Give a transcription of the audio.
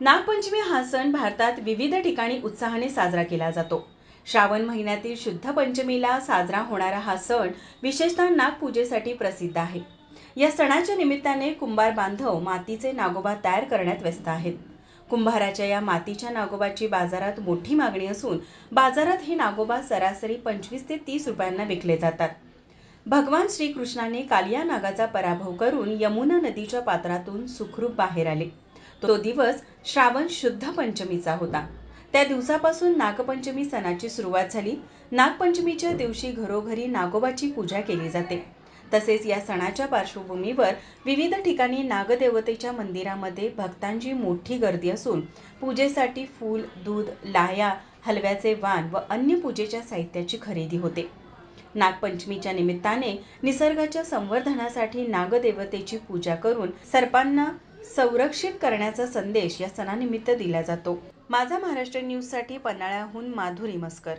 नागपंचमी हा सण भारतात विविध ठिकाणी उत्साहाने साजरा केला जातो. श्रावण महिन्यातील शुद्ध पंचमीला साजरा होणारा हा सण विशेषतः नागपूजेसाठी प्रसिद्ध आहे. या सणाच्या निमित्ताने कुंभार बांधव मातीचे नागोबा तयार करण्यात व्यस्त आहेत. कुंभाराच्या या मातीच्या नागोबाची बाजारात मोठी मागणी असून बाजारात हे नागोबा सरासरी पंचवीस ते तीस रुपयांना विकले जातात. भगवान श्रीकृष्णाने कालिया नागाचा पराभव करून यमुना नदीच्या पात्रातून सुखरूप बाहेर आले. तो दिवस श्रावण शुद्ध पंचमीचा होता. त्या दिवसापासून नागपंचमी सणाची सुरुवात झाली. नागपंचमीच्या दिवशी घरोघरी नागोबाची पूजा केली जाते. तसेच या सणाच्या पार्श्वभूमीवर विविध ठिकाणी नागदेवतेच्या मंदिरामध्ये भक्तांची मोठी गर्दी असून पूजेसाठी फूल दूध लाह्या हलव्याचे वाण व अन्य पूजेच्या साहित्याची खरेदी होते. नागपंचमीच्या निमित्ताने निसर्गाच्या संवर्धनासाठी नागदेवतेची पूजा करून सर्पांना संरक्षित करण्याचा संदेश या सणानिमित्त दिला जातो. माझा महाराष्ट्र न्यूजसाठी पन्हाळ्याहून माधुरी मस्कर.